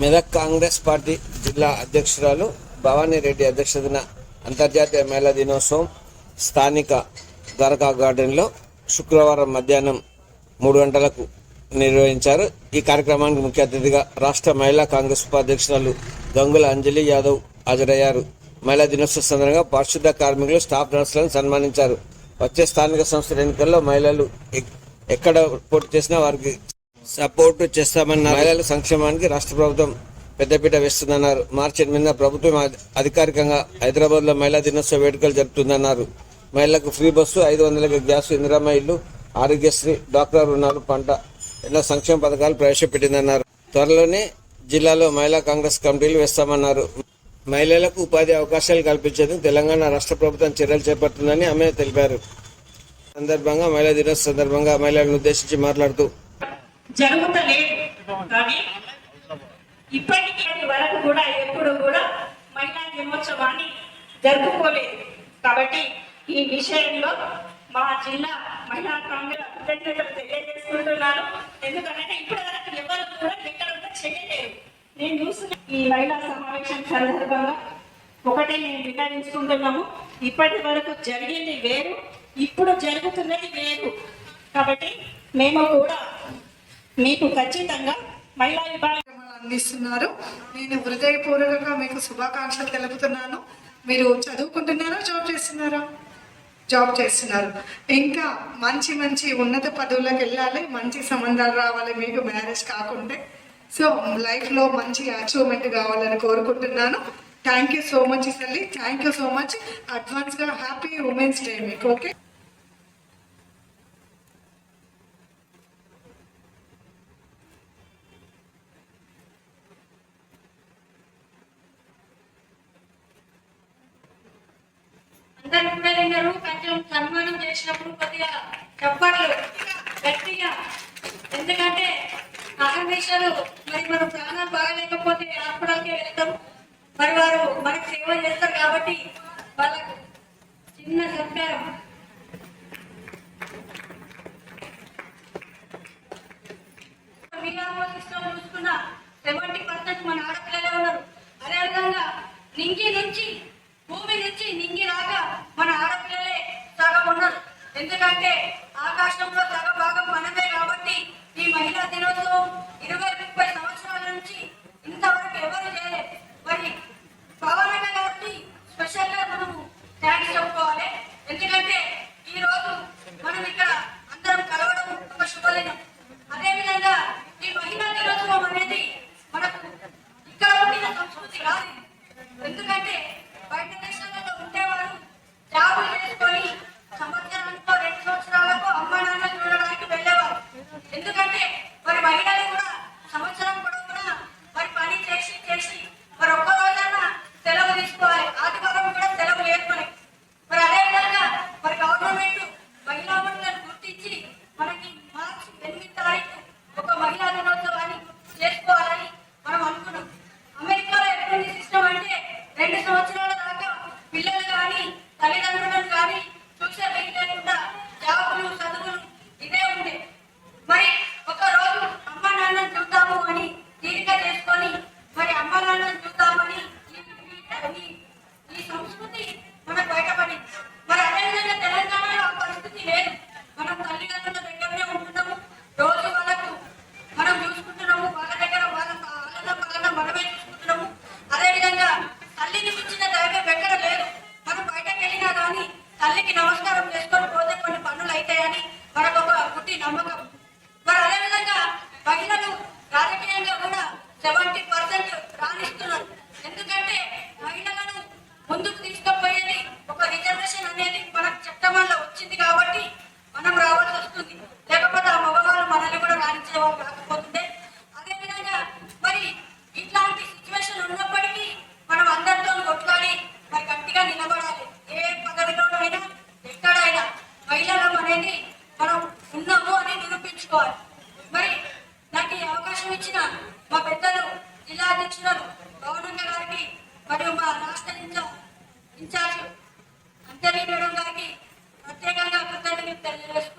Medak Congress party జిల్లా అధ్యక్షురాలు భవానీ రెడ్డి అధ్యక్షతన అంతర్జాతీయ మహిళా దినోత్సవం స్థానిక ద్వారకా గార్డెన్లో శుక్రవారం మధ్యాహ్నం మూడు గంటలకు నిర్వహించారు. ఈ కార్యక్రమానికి ముఖ్య అతిథిగా రాష్ట్ర మహిళా కాంగ్రెస్ ఉపాధ్యక్షురాలు గంగుల అంజలి యాదవ్ హాజరయ్యారు. మహిళా దినోత్సవ సందర్భంగా పారిశుద్ధ కార్మికులు స్టాఫ్ నర్సులను సన్మానించారు. వచ్చే స్థానిక సంస్థల ఎన్నికల్లో మహిళలు ఎక్- ఎక్కడ పోటీ చేసినా వారికి సపోర్టు చేస్తామన్నారు. మహిళల సంక్షేమానికి రాష్ట్ర ప్రభుత్వం పెద్దపీట వేస్తుందన్నారు. మార్చి ఎనిమిదిన ప్రభుత్వం అధికారికంగా హైదరాబాద్లో మహిళా దినోత్సవ వేడుకలు జరుపుతుందన్నారు. మహిళలకు ఫ్రీ బస్సు ఐదు వందలకి గ్యాస్ ఇందిరామ ఇల్లు ఆరోగ్యశ్రీ డాక్టర్ రుణాలు పంట ఎన్నో సంక్షేమ పథకాలు ప్రవేశపెట్టిందన్నారు. త్వరలోనే జిల్లాలో మహిళా కాంగ్రెస్ కమిటీలు వేస్తామన్నారు. మహిళలకు ఉపాధి అవకాశాలు కల్పించేందుకు తెలంగాణ రాష్ట్ర ప్రభుత్వం చర్యలు చేపడుతుందని ఆమె తెలిపారు. సందర్భంగా మహిళా దినోత్సవ సందర్భంగా మహిళలను ఉద్దేశించి మాట్లాడుతూ జరుగుతలేదు కానీ ఇప్పటికీ వరకు కూడా ఎప్పుడు కూడా మహిళా దినోత్సవాన్ని జరుపుకోలేదు. కాబట్టి ఈ విషయంలో మా జిల్లా మహిళా కాంగ్రెస్ కృతజ్ఞతలు తెలియజేసుకుంటున్నాను. ఎందుకంటే ఇప్పటి వరకు ఎవరు కూడా ఎక్కడ కూడా చేయలేదు. నేను చూసిన ఈ మహిళా సమావేశం సందర్భంగా ఒకటే నేను విన్నవించుకుంటున్నాము. ఇప్పటి వరకు జరిగింది వేరు ఇప్పుడు జరుగుతున్నది వేరు. కాబట్టి మేము కూడా మీకు ఖచ్చితంగా మహిళా విభాగం అందిస్తున్నారు. నేను హృదయపూర్వకంగా మీకు శుభాకాంక్షలు తెలుపుతున్నాను. మీరు చదువుకుంటున్నారా? జాబ్ చేస్తున్నారా? జాబ్ చేస్తున్నారు. ఇంకా మంచి మంచి ఉన్నత పదవులకు వెళ్ళాలి. మంచి సంబంధాలు రావాలి. మీకు మ్యారేజ్ కాకుంటే. సో లైఫ్లో మంచి అచీవ్మెంట్ కావాలని కోరుకుంటున్నాను. థ్యాంక్ యూ సో మచ్ ఇసల్లి థ్యాంక్ యూ సో మచ్ అడ్వాన్స్గా హ్యాపీ ఉమెన్స్ డే మీకు ఓకే అందరు కొంచెం సన్మానం చేసినప్పుడు కొద్దిగా చెప్పాలి. గట్టిగా. ఎందుకంటే ఆహర్నిశలు మరి మన ప్రాణాలు బాగలేకపోతే హాస్పిటల్కి వెళ్తాం మరి వారు మనకు సేవ చేస్తారు కాబట్టి వాళ్ళకు చిన్న సత్కారం మీరామో చూసుకున్న సెవెంటీ పర్సెంట్ మన ఆడపిల్లలే ఉన్నారు. అదేవిధంగా నింగి నుంచి ನಮಗ అధ్యక్షురాలు అధ్యక్షులు గారికి మరియు మా రాష్ట్ర ఇన్ఛార్జ్ ఇన్ఛార్జ్ అంతరీ మేడం గారికి ప్రత్యేకంగా కృతజ్ఞతలు తెలియజేసుకుంటున్నాను